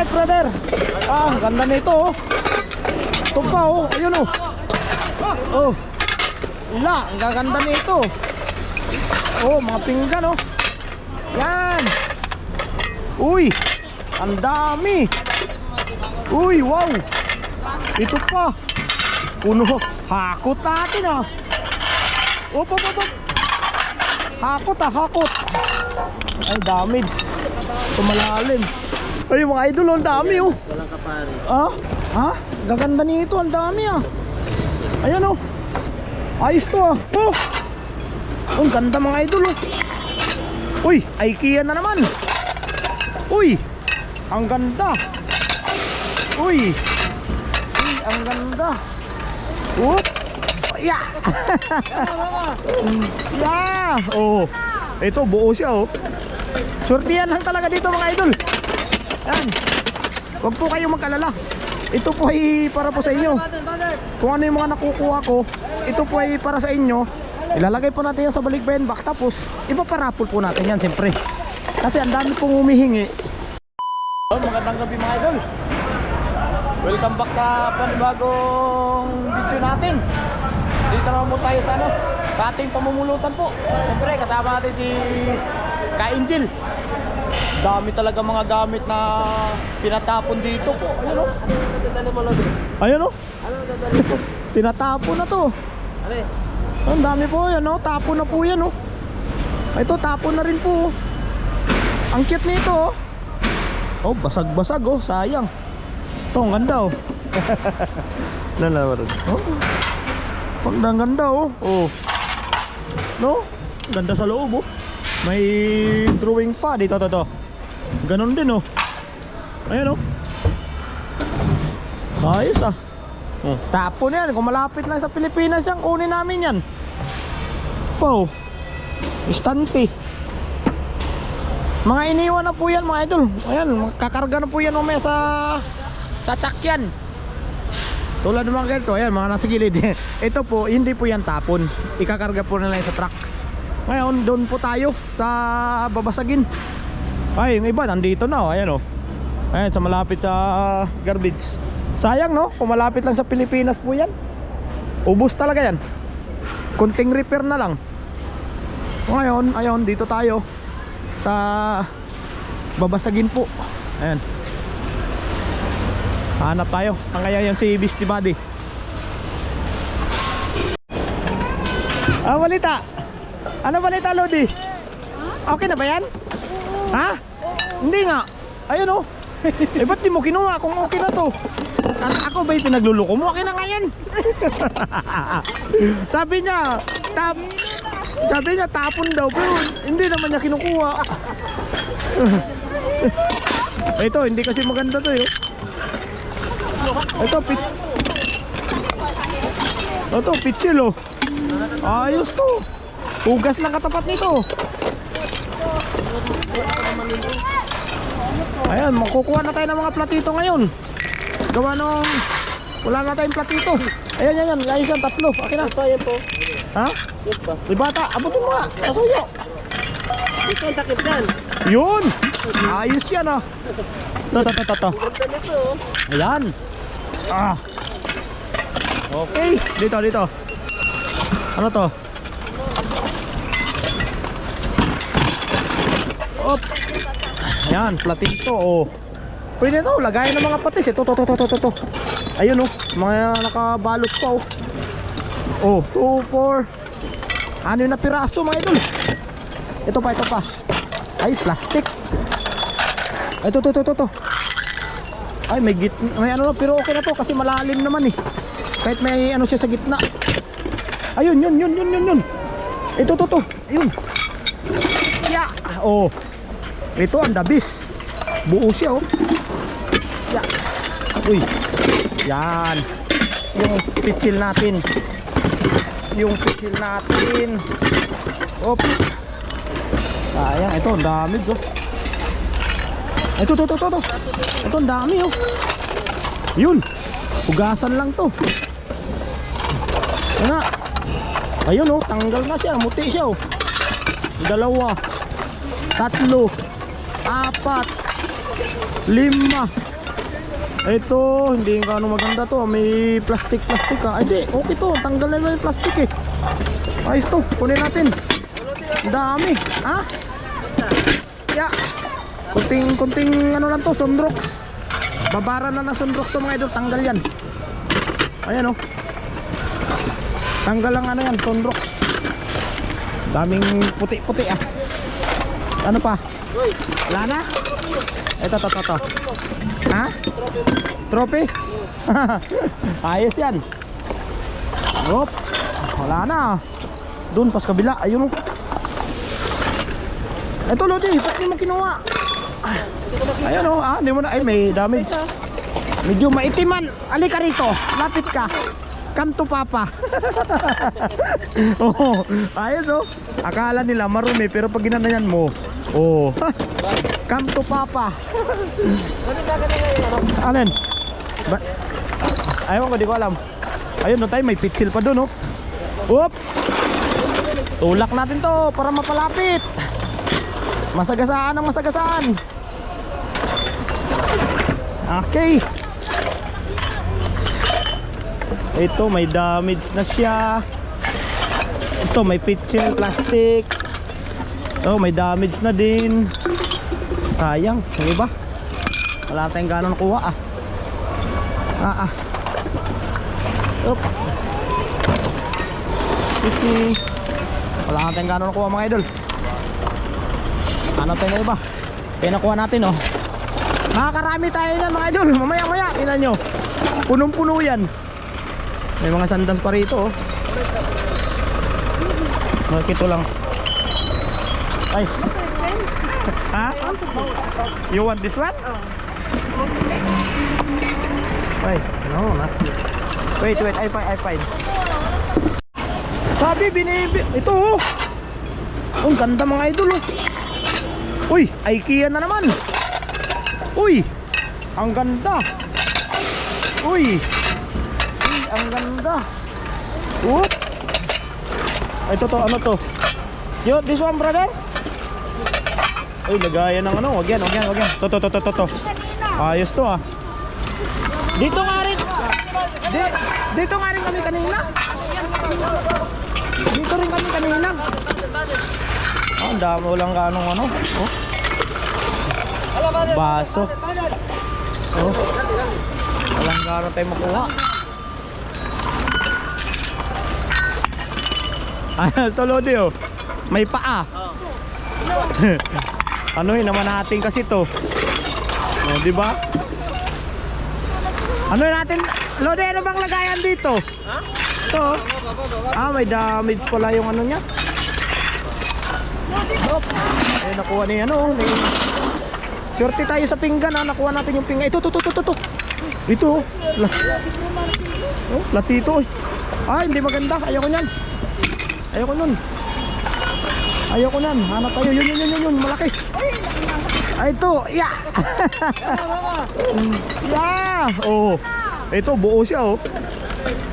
Alright, brother. Ah, ganda nito oh. Ito pa oh. Ayun oh. Oh. Ila, ang gaganda nito. Oh, mga pinggan oh. Yan. Uy, ang dami. Uy, wow. Ito pa. Puno. Hakot natin ah. Op, op, op, op. Hakot ah, hakot. Ay, damage. Tumalalim. Ay, mga idol, oh, ang dami oh. Walang kapari. Ah? Ha? Gaganda nito, ang dami ah. Ayan oh. Ayos to ah. Oh. Oh, ang ganda mga idol oh. Uy, IKEA na naman. Uy, ang ganda. Uy. Uy, ang ganda. Whoop. Yeah. yeah. Oh. Ito buo siya oh. Sortihan lang talaga dito mga idol. Yan. Huwag po kayong magkalala. Ito po ay para po sa inyo. Kung ano yung mga nakukuha ko, ito po ay para sa inyo. Ilalagay po natin yan sa balikbayan box tapos ipaparapol po natin yan siyempre. Kasi ang dami pong humihingi. Oh, magandang gabi mga idol. Welcome back sa panibagong video natin. Dito naman po tayo sa ano, sa ating pamumulutan po. Siyempre kasama natin si Ka-Angel. Dami talaga mga gamit na pinatapon dito po. Ayun o. Ano dadali mo, Lodi? Ayun o. Ano dadali mo? Tinatapon na to. Ano eh? Ang dami po yan o. Tapon na po yan o. Ito tapon na rin po. oh. Ang cute nito o. Oh, basag-basag oh. Sayang. Ito, ang ganda oh. Lalawa rin. Oh. Ang ganda oh. Oh. No? Ganda sa loob oh. May drawing pa dito to to. Ganon din oh. Ayan oh. Ayos ah. Oh, tapon yan. Kung malapit lang sa Pilipinas yan, kunin namin yan. Wow. Istante. Mga iniwan na po yan mga idol. Ayan, kakarga na po yan mamaya sa sa sakyan. Tulad ng mga ganito, ayan, mga nasa gilid. Ito po, hindi po yan tapon. Ikakarga po nila sa truck. Ngayon, doon po tayo sa babasagin. Ay, yung iba, nandito na, oh. ayan oh. Ayan, sa malapit sa garbage. Sayang no, kung malapit lang sa Pilipinas po yan. Ubus talaga yan. Kunting repair na lang. Ngayon, ayun, dito tayo sa babasagin po. Ayan. Hanap tayo. Saan kaya yan si Beastie Buddy? Ah, balita. Ano balita, Lodi? Okay na ba yan? Ha? Hindi nga. Ayun oh. eh ba't di mo kinuha kung okay na to? At ako ba yung pinagluluko mo? Okay na nga yan. sabi niya, tap, sabi niya tapon daw pero hindi naman niya kinukuha. Ito, hindi kasi maganda to eh. Ito, pit... Ito, pitsil oh. Ayos to. Hugas lang katapat nito. Ayan, makukuha na tayo ng mga platito ngayon. Gawa nung wala na tayong platito. Ayan, yan, yan. Guys, yan, tatlo. Okay na. Ito, yan po. Ha? Yes pa. Di bata, abutin mo nga. Kasuyo. Ito ang takip dyan. Yun. Ayos yan ah. Ito, ito, ito, ito. Oh. Ayan. Ah. Okay. Dito, dito. Ano to? Op. Ayan, platito. Oh. Pwede to, lagayan ng mga patis. Ito, to, to, to, to, to, to. Ayun oh, mga nakabalot pa oh. Oh, 2, 4. Ano na piraso mga idol? Ito pa, ito pa. Ay, plastic. Ito, to, to, to, to. Ay, may git may ano na, pero okay na to kasi malalim naman eh. Kahit may ano siya sa gitna. Ayun, yun, yun, yun, yun, yun. Ito, to, to. Ayun. Yeah. Oh. Ito ang dabis. Buo siya, oh. Yeah. Uy. Yan. Yung pitsil natin. Yung pitsil natin. Op. Sayang, ito ang dami, oh. Ito, to, to, to, to. Ito, ang dami, oh. Yun. Hugasan lang to. Yan na. Ayun, oh. Tanggal na siya. Muti siya, oh. Dalawa. Tatlo. Apat. Lima. Ito, hindi ka ano maganda to. May plastic-plastic ah. Ay, di. Okay to. Tanggal na yung plastic eh. Ayos to. Kunin natin. Dami. Ha? Ya. Kunting, kunting ano lang to. Sunrox. Babara na ng sunrox to mga idol. Tanggal yan. Ayan oh. Tanggal lang ano yan. Sunrox. Daming puti-puti ah. Ano pa? Wala na? Ito, ito, ito, ito. Ha? Trophy? Ayos yan. Hop. Wala na. Doon, pas kabila. Ayun. oh. Ito, Lodi. Ba't di mo kinuha? Ayun o. Ah, di mo na. Ay, may damage. Medyo maitiman. Alika rito. Lapit ka. Come to Papa. oh, ayos oh. Akala nila marumi pero pag ginanayan mo, oh. Come to Papa. Alin? Ba Ayaw ko, di ko alam. Ayun, no tayo, may pitsil pa doon, oh. Whoop! Tulak natin to para mapalapit. Masagasaan ang masagasaan. Okay. Ito, may damage na siya. Ito, may pitsil plastic. Ito, may damage na din. Sayang, yung iba. Wala tayong gano'n nakuha ah. Ah ah. Up. Excuse. Wala tayong gano'n nakuha mga idol. Ano tayo na iba? Kaya nakuha natin oh. Makakarami tayo na mga idol. Mamaya maya. Tingnan nyo. Punong puno yan. May mga sandal pa rito oh. Nakikito lang. Ay. Ha? You want this one? Wait, no, not Wait, wait, I find, I find. Sabi, binibi... Ito, oh. Ang ganda mga idol, oh. Uy, IKEA na naman. Uy, ang ganda. Uy. Ang ganda. Whoop. Ito to, ano to? Yo, this one, brother? Uy, lagayan ng ano. Wag yan, wag yan, wag yan. To, to, to, to, to, to. Ayos to, ah. Dito nga rin. Di, dito nga rin kami kanina. Dito rin kami kanina. Oh, ang dami walang kanong ano. Oh. Baso. Oh. Walang gano'n tayo makuha. Ayos to Lodi oh. May paa. ano yun naman natin kasi to. Oh, di ba? Ano natin? Lodi, ano bang lagayan dito? Ha? Ito. oh. Ah, may damage pala yung ano niya. Hop. Ay, nakuha ni ano, ni Swerte tayo sa pinggan ha, nakuha natin yung pinggan. Ito, ito, ito, ito, ito. Ito, oh. La oh, latito. eh. Ah, hindi maganda. Ayoko niyan. Ayoko nun. Ayoko nan. Hanap tayo. Yun, yun, yun, yun. Malaki. Ay, ito. Yeah. yeah. Oh. Ito, buo siya, oh.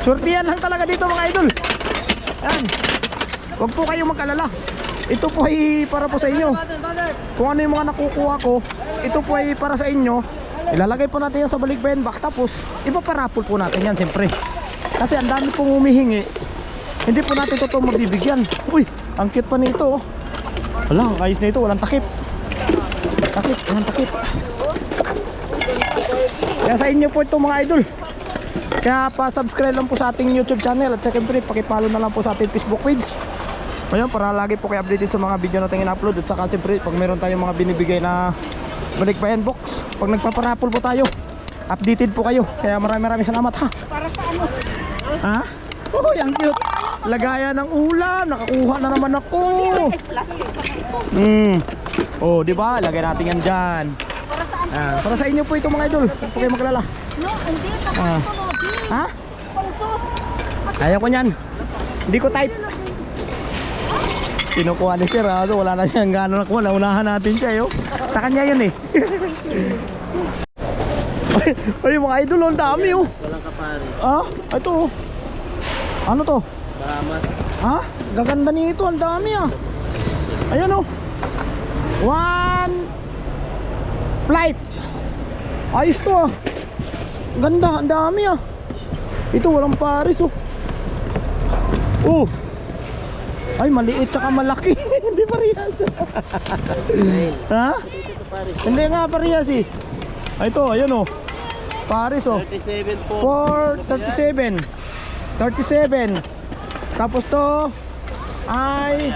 Sortihan lang talaga dito, mga idol. Yan. Huwag po kayong mag-alala. Ito po ay para po sa inyo. Kung ano yung mga nakukuha ko, ito po ay para sa inyo. Ilalagay po natin yan sa balikbayan box. Tapos, ipaparapol po natin yan, siyempre. Kasi ang dami pong humihingi. Hindi po natin totoo mabibigyan. Uy, ang cute pa nito. oh. Wala, ang ayos na ito. Walang takip. Takip, walang takip. Kaya sa inyo po ito mga idol. Kaya pa-subscribe lang po sa ating YouTube channel at siyempre pakipalo na lang po sa ating Facebook page. Ayun, para lagi po kayo updated sa mga video natin in-upload at saka siyempre pag meron tayong mga binibigay na balikbayan box, pag nagpaparapol po tayo, updated po kayo. Kaya maraming maraming salamat ha. Para sa ano? Ha? Oh, ang cute. Lagayan ng ulam, nakakuha na naman ako. Hmm. Oh, di ba? Lagay natin yan diyan. Para sa ano? Ah, para sa inyo po ito mga idol. Huwag kayo maglala. No, hindi. Ah. Ha? Pang sus. Ayaw ko niyan. Hindi ko type. Kinukuha ni Sir, ah. So, wala na siyang gano'n nakuha. Naunahan natin siya, yo. Sa kanya yun, eh. ay, ay, mga idol, oh, ang dami, oh. Walang kapari. Ah, ito, oh. Ano to? Baramas. Ha? Gaganda nito, ang dami, ah. Ayan, oh. One, Flight. Ayos to ah. Ganda, ang dami ah. Ito walang pares oh. Oh. Ay, maliit tsaka malaki. Hindi parehas. ha? Hindi nga parehas eh. Ito, ayun oh. Pares oh. 37 po. 4, 37 37 Tapos to Ay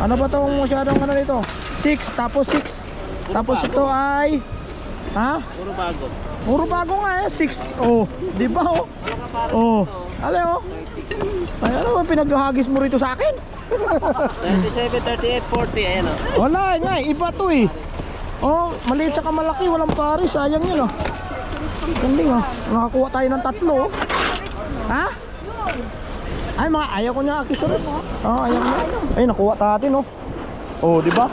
Ano ba tong masyadong ano nito 6 tapos 6 Tapos ito ay Ha? Puro bago. Puro bago nga eh 6 Oh di ba oh Oh Ale oh Ay ano ba pinaghahagis mo rito sa akin 37, 38, 40. Ayan o. Wala nga eh, iba to eh Oh maliit saka malaki walang pares sayang yun oh Ganding oh Nakakuha tayo ng tatlo oh? Ay mga ayaw ko niya akisaros. Oh, ayaw niya. Ay nakuha natin oh. Oh, di ba?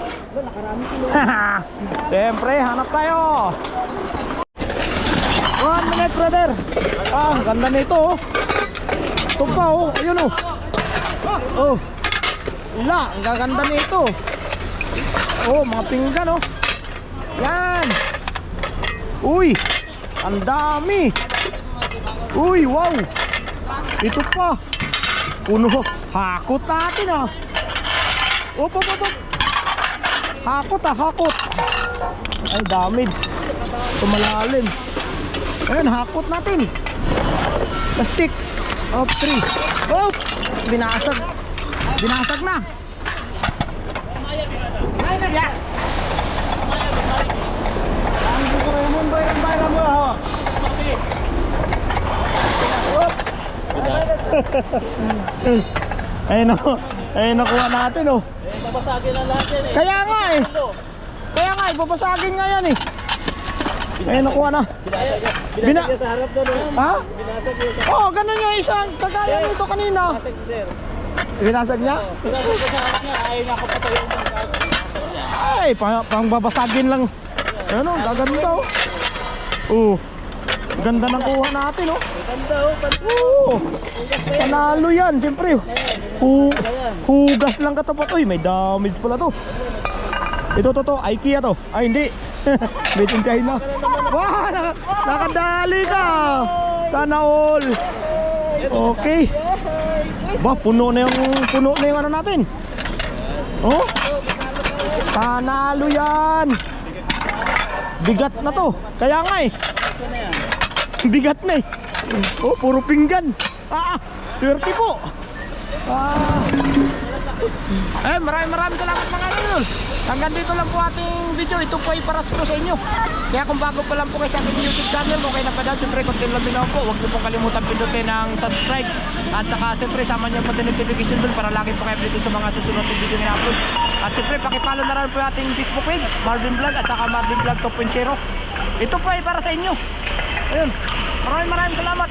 Siyempre, hanap tayo. One minute, brother. Ah, ganda nito oh. Ito pa oh, ayun oh. Oh. La, ang gaganda nito. Oh, mga pinggan oh. Yan. Uy, ang dami. Uy, wow. Ito pa. Puno. Hakot natin ah. Op, op, op, op. Hakot ah, hakot. Ay, damage. Tumalalim. Ayun, hakot natin. Plastic. Op, three. Op! Binasag. Binasag na. Yeah. Ang gusto ko yung mundo yung bayan mo. ah. Ayun na, ayun nakuha natin oh. Eh, babasagin na lahat yan eh. Kaya nga eh. Kaya nga, ibabasagin nga yan eh. Ayun nakuha na. Binasag Bina- sa harap doon. oh. Ha? Binasag sa Oo, oh, ganun yung isang kagaya nito kanina. Binasag sir. Binasag niya? Binasag ko sa harap niya. Ayaw na ako patayo mo. Binasag niya. Ay, pang, pang babasagin lang. Ayun oh, gaganda oh. Oh. Ganda ng kuha natin oh. Ganda oh. Oo. Panalo yan, siyempre. Hu hugas lang katapat. Uy, may damage pala to. Ito, to, to. IKEA to. Ay, hindi. Made in China. Wow, naka, nakadali ka. Sana all. Okay. Ba, puno na yung, puno na yung ano natin. Oh. Panalo yan. Bigat na to. Kaya nga eh. Bigat na eh. Oh, puro pinggan. Ah, swerte po. Ah. Eh, maraming maraming salamat mga idol. Hanggang dito lang po ating video. Ito po ay para sa inyo. Kaya kung bago pa lang po kayo sa aking YouTube channel, okay na pa daw. Siyempre, kung lang din po, huwag niyo pong kalimutan pindutin ang subscribe. At saka, siyempre, sama niyo po notification bell para lagi po kayo updated sa mga susunod na video na upload. At siyempre, pakipalo na rin po ating Facebook page, Marvin Vlog at saka Marvin Vlog 2.0. Ito po ay para sa inyo. Ayun. Maraming maraming salamat.